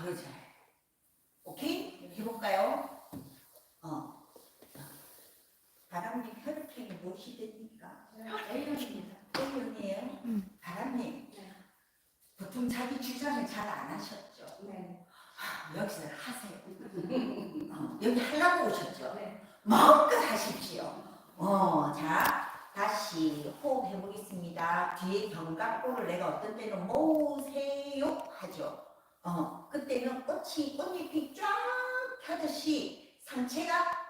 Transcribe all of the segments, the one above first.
그러자. 오케이? 해볼까요? 어. 바람님 혈액형이 무엇이 됩니까? A형입니다. A형이에요? 바람님, 네. 보통 자기 주장을 잘 안 하셨죠? 네. 아, 여기서 하세요. 어, 여기 하려고 오셨죠? 네. 마음껏 하십시오. 어, 자, 다시 호흡해 보겠습니다. 뒤에 견갑골을 내가 어떤 때는 모으세요 하죠. 어, 그때는 꽃이 꽃잎이 쫙 펴듯이 상체가 확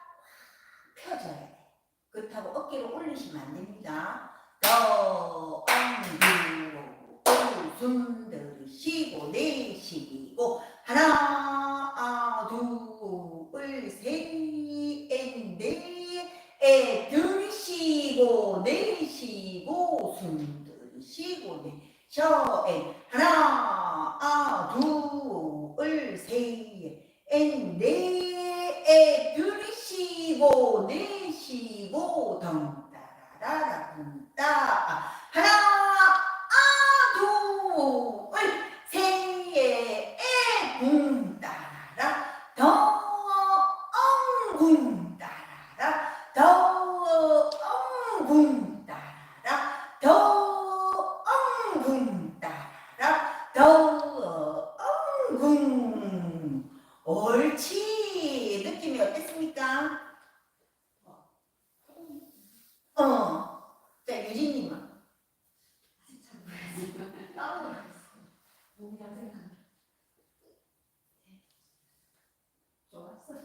펴져야 돼. 그렇다고 어깨를 올리시면 안 됩니다. 더 엉두 웃음 들으시고 내쉬고 하나 둘셋넷에 들으시고 내쉬고 숨 들으시고 내쉬어 엔 하나 둘셋넷에 들으시고 내쉬고 덩 따라라라 덩따 하나 둘셋에 따라라 덩궁 따라라 덩궁 따라라 덩궁 따라라 덩궁 옳지 느낌이 어땠습니까? 어. 자 유진님은.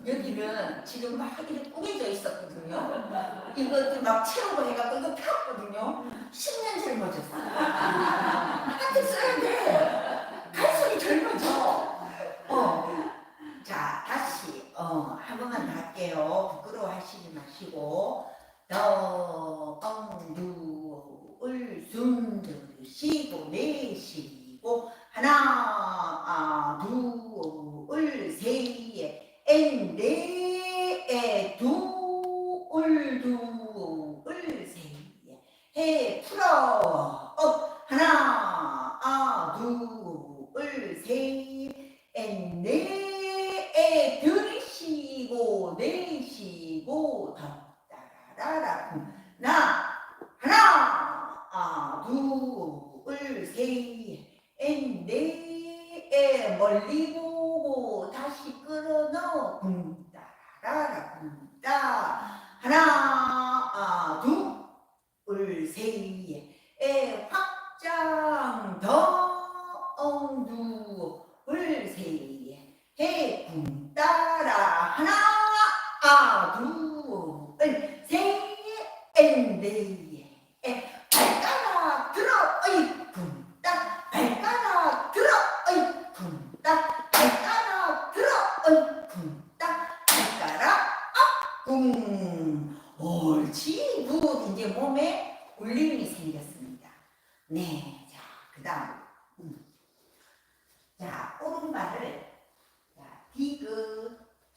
여기는 지금 막 이렇게 꾸겨져 있었거든요. 이거 막 채우고 해갖고 이거 폈거든요. 10년 젊어졌어. 하여튼 써야 돼.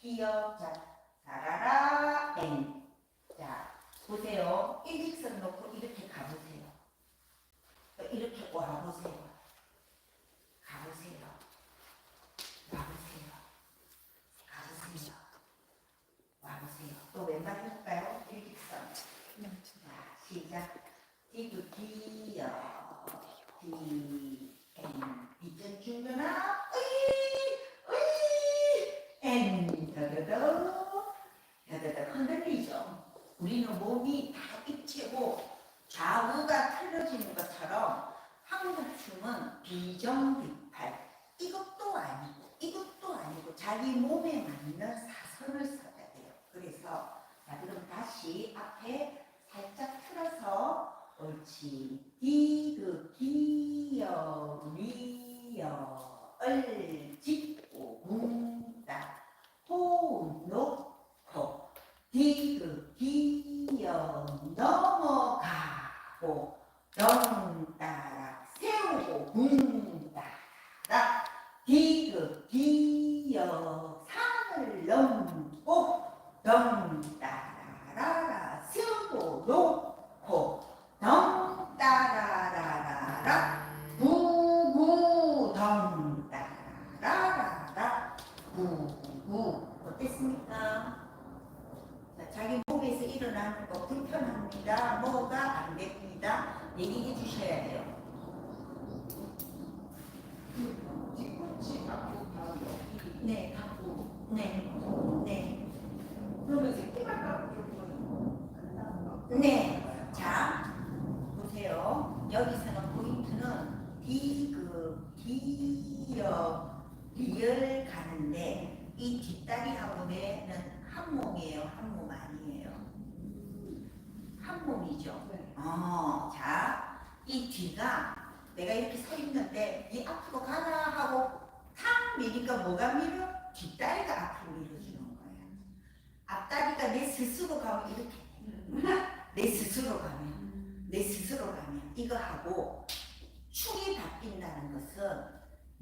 기역, 자, 사라라, 엔. 자, 보세요. 일직선 놓고 이렇게 가보세요. 또 이렇게 와보세요. 가보세요. 와보세요. 또 왼발 해볼까요? 일직선. 자, 시작. 디귿, 기역, 디, 엔. 뒷전 주면아, 으이, 으이, 엔. 더더더. 더더더 흔들리죠. 우리는 몸이 다 입체고 좌우가 틀어지는 것처럼 한국춤은 비정 무무 어땠습니까? 자기 몸에서 일어나는 불편합니다. 뭐가 안 됩니다. 얘기 리얼 가는데 이 뒷다리하고는 한 몸이에요. 한 몸 아니에요. 한 몸이죠. 네. 어, 자, 이 뒤가 내가 이렇게 서 있는데 이 앞으로 가라 하고 탁 미니까 뭐가 밀어? 뒷다리가 앞으로 밀어주는 거야. 앞다리가 내 스스로 가면 이렇게 내 스스로 가면 내 스스로 가면 이거 하고 축이 바뀐다는 것은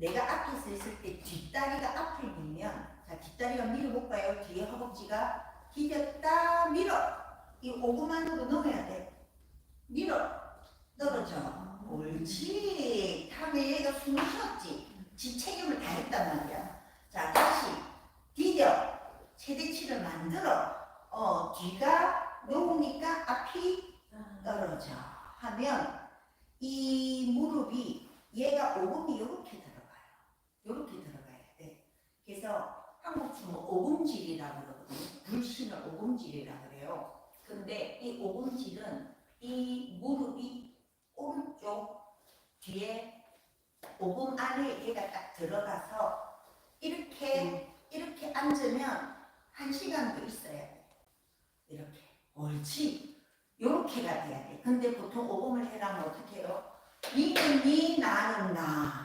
내가 앞에 서 있을 때 뒷다리가 앞을 밀면 자 뒷다리가 밀어볼까요? 뒤에 허벅지가 디뎠다 밀어. 이 오금안으로 넣어야 돼. 밀어. 떨어져. 옳지. 다음에 얘가 숨을 쉬었지. 지 책임을 다 했단 말이야. 자 다시 디뎌. 최대치를 만들어. 어 뒤가 놓으니까 앞이 떨어져. 하면 이 무릎이 얘가 오금이 이렇게. 이렇게 들어가야 돼. 그래서 한국 춤은 오금질이라고 그러거든요. 불신을 오금질이라고 그래요. 근데 이 오금질은 이 무릎이 오른쪽 뒤에 오금 안에 얘가 딱 들어가서 이렇게 이렇게 앉으면 한 시간도 있어야 돼. 이렇게 옳지. 요렇게가 돼야 돼. 근데 보통 오금을 해라면 어떻게 해요? 니는 니, 나는 나.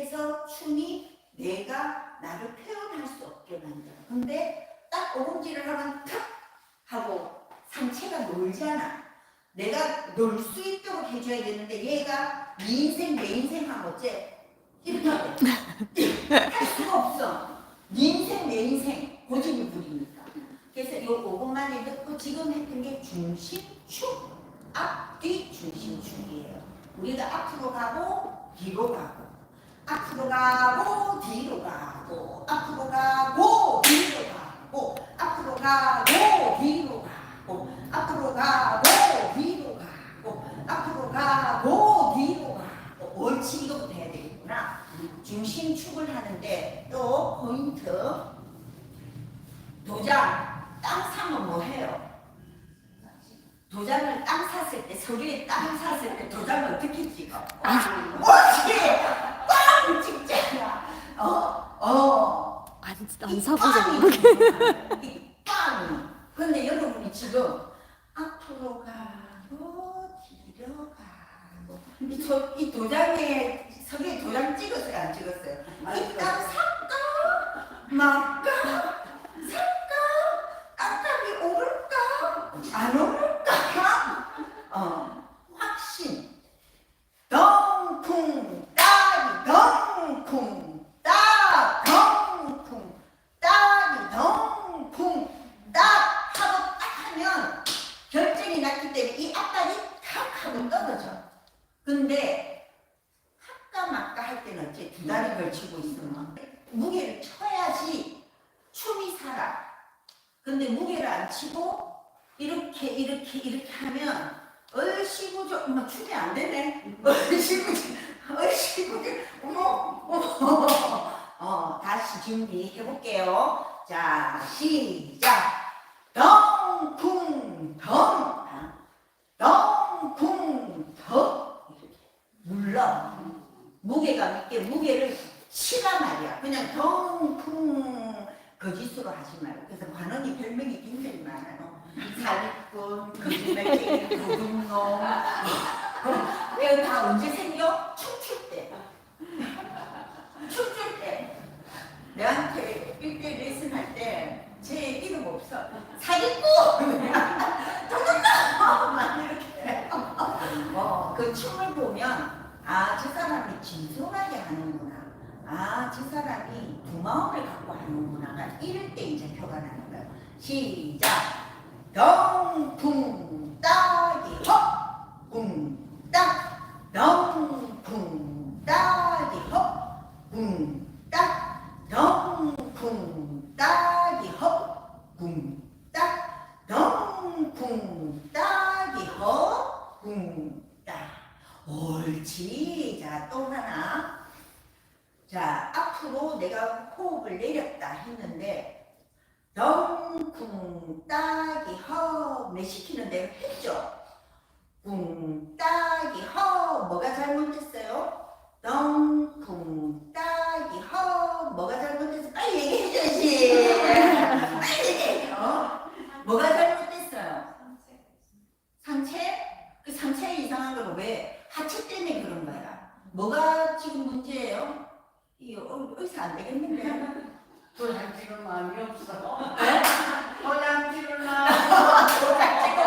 해서 춤이 내가 나를 표현할 수 없게 만들어. 근데 딱 오금질을 하면 탁 하고 상체가 놀잖아. 내가 놀 수 있도록 해줘야 되는데 얘가 네 인생 내 인생 하면 어째? 이렇게 돼. 할 수가 없어. 네 인생 내 인생 고집을 부리니까. 그래서 이 오금만에 넣고 지금 했던 게 중심축, 앞뒤 중심축이에요. 우리가 앞으로 가고 뒤로 가고, 앞으로 가고 뒤로 가고, 앞으로 가고 뒤로 가고, 앞으로 가고 뒤로 가고, 앞으로 가고 뒤로 가고, 앞으로 가고 뒤로 가고, 옳지 이거부터 해야 되겠구나. 중심축을 하는데 또 포인트 도장 땅 사면 뭐 해요? 도장을 땅 샀을 때 서류에 땅 샀을 때 도장을 어떻게 찍어? 옳지! 빵 찍잖아. 어? 어. 안, 사보자. 빵이 이 빵. 근데 여러분이 지금 앞으로 가고 뒤로 가고 이, 도, 이 도장에 서류에 도장 찍었어요 안 찍었어요? 이 땅 살까 말까 살까 땅값이 오를까 안 오를까 어 확신 덩쿵 따기 덩쿵 따 덩쿵 따기 덩쿵 따 하고 딱 하면 결정이 났기 때문에 이 앞다리 탁 하고 떨어져 근데 할까 말까 할 때는 어째 두 다리 걸치고 있으면 무게를 쳐야지 춤이 살아 근데 무게를 안 치고 이렇게 이렇게 이렇게 하면 얼씨구조 엄마 춤이 안 되네 얼씨구조 얼씨구조 어머 어머 어 다시 준비해 볼게요. 자 시작. 덩쿵 덩. 덩쿵 덩. 이렇게 물러. 무게감 있게 무게를 치라 말이야. 그냥 덩쿵. 거짓으로 하지 말고. 그래서 관원이 별명이 굉장히 많아요. 사기꾼 거짓말쟁이 도둑놈 이거 다 언제 생겨? 춤출 때. 춤출 때 내한테 일대 레슨 할 때 제 이름 없어 사기꾼! 도둑놈 막 이렇게. 어, 그 춤을 보면 아 저 사람이 진솔하게 하는구나. 아 저 사람이 두 마음을 갖고 하는구나가 이럴 때 이제 표가 나는 거예요. 시작! 덩쿵 따기 헉쿵딱 덩쿵 따기 헉쿵딱 덩쿵 따기 헉쿵딱 덩쿵 따기 자또 하나 자 앞으로 내가 호흡을 내렸다 했는데 덩쿵 따기 허 내 시키는 대로 했죠. 쿵 따기 허 뭐가 잘못됐어요? 덩쿵 따기 허 뭐가 잘못됐어? 빨리 얘기해줘야지. 빨리 얘기해. 어? 뭐가 잘못됐어요? 상체? 그 상체 이상한 걸 왜? 하체 때문에 그런 거야. 뭐가 지금 문제예요? 이 어, 의사 안 되겠는데? 도장 찍을 마음이 없어. 네? 도장 찍을 마음. 지금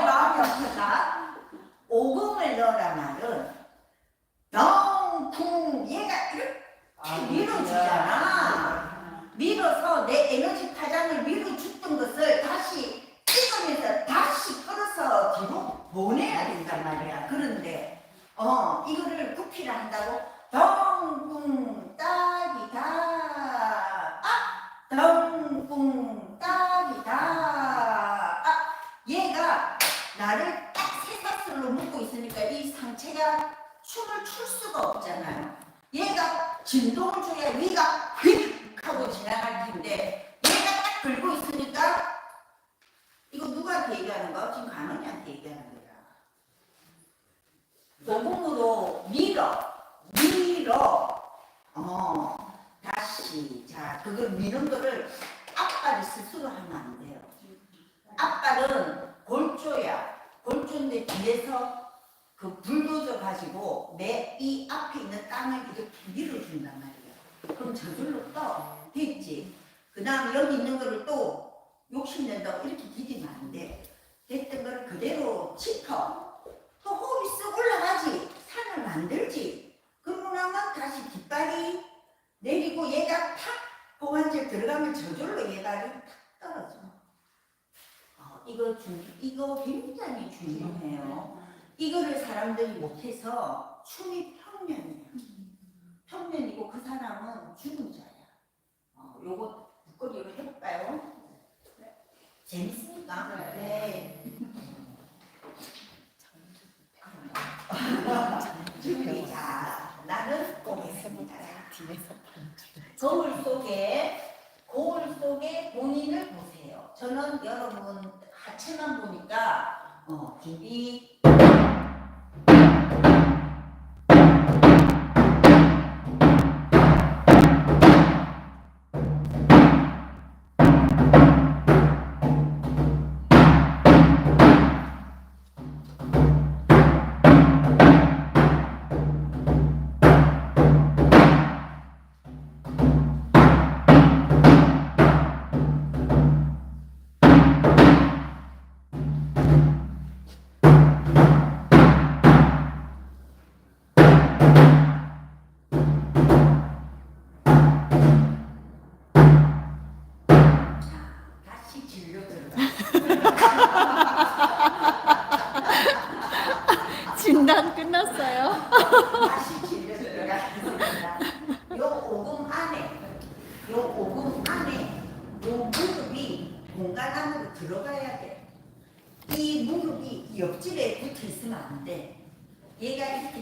마음이 없다. 오금을 넣으라 말은 덩쿵 얘가 이렇게 밀어주잖아. 밀어서 내 에너지 파장을 밀어줬던 것을 다시 찍으면서 다시 끌어서 뒤로 보내야 된단 말이야. 그런데 어 이거를 구피를 한다고 덩쿵 따기다 아 덩쿵 따기다 아 얘가 나를 딱 새사슬로 묶고 있으니까 이 상체가 춤을 출 수가 없잖아요. 얘가 진동을 줘야 위가 휙 하고 지나갈 텐데 얘가 딱 들고 있으니까 이거 누구한테 얘기하는 거야? 지금 간원이한테 얘기하는 거야. 오금으로 밀어, 밀어, 어, 다시. 자, 그걸 미는 거를 앞발을 스스로 하면 안 돼요. 앞발은 골조야. 골조인데 뒤에서 그 불도저 가지고 내 이 앞에 있는 땅을 이렇게 밀어준단 말이야. 그럼 저절로 떠. 됐지? 그 다음에 여기 있는 거를 또 욕심낸다고 이렇게 디디면 안 돼. 됐던 거를 그대로 짚어. 또 호흡이 쓱 올라가지. 산을 만들지. 그러고 나면 다시 뒷발이 내리고 얘가 탁 보완제 들어가면 저절로 얘가 탁 떨어져. 어, 이거 중, 이거 굉장히 중요해요. 이거를 사람들이 못해서 춤이 평면이에요. 평면이고 그 사람은 죽은 자야. 어, 요거 북거리로 해볼까요? 재밌습니까? 네. 준비 자 나는 꼬겠습니다. 거울 속에 거울 속에 본인을 보세요. 저는 여러분 하체만 보니까 어, 준비 you.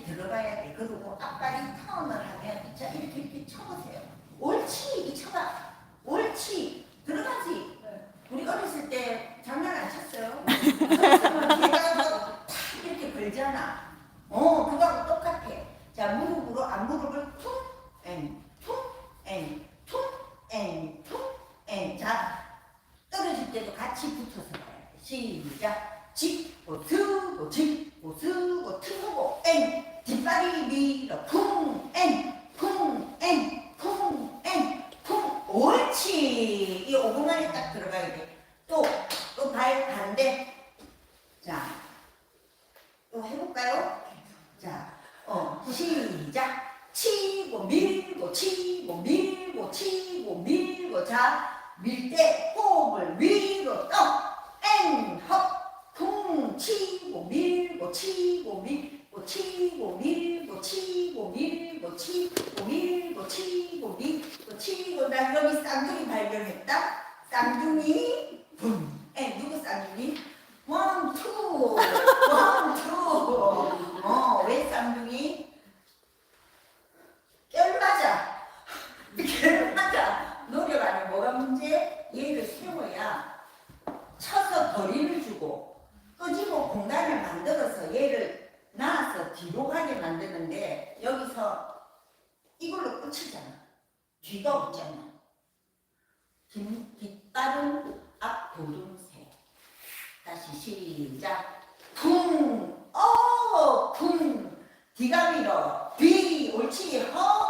들어가야 돼. 그리고 앞발이 턴을 하면 자 이렇게 이렇게 쳐보세요. 옳지, 이 쳐봐. 옳지, 들어가지. 우리 어렸을 때 장난 안 쳤어요. 쳤으면 얘가 탁 이렇게 걸잖아. 어, 그거하고 똑같아. 자, 무릎으로 앞무릎을 툭, 엔, 툭, 엔, 툭, 엔, 툭, 엔. 자, 떨어질 때도 같이 붙어서 가야 돼. 시작. 짚고 쓰고 짚고 쓰고 트고 엔. 뒷발이 밀어 쿵, 엔, 쿵, 엔, 쿵, 엔, 쿵. 옳지. 이 오금 안에 딱 들어가야 돼. 또, 또 발 반대. 자, 또 해볼까요? 자, 어, 시작. 치고 밀고 치고 밀고 치고 밀고 자, 밀 때 호흡을 위로 떠. 엔, 헛, 쿵, 치고 밀고 치고 밀 고 치고 밀고 치고 밀고 치고 밀고 치고 밀고 치고 나 여기 쌍둥이 발견했다. 쌍둥이 붐. 시작. 붕, 어, 붕. 디가 밀어. 비, 옳지, 허.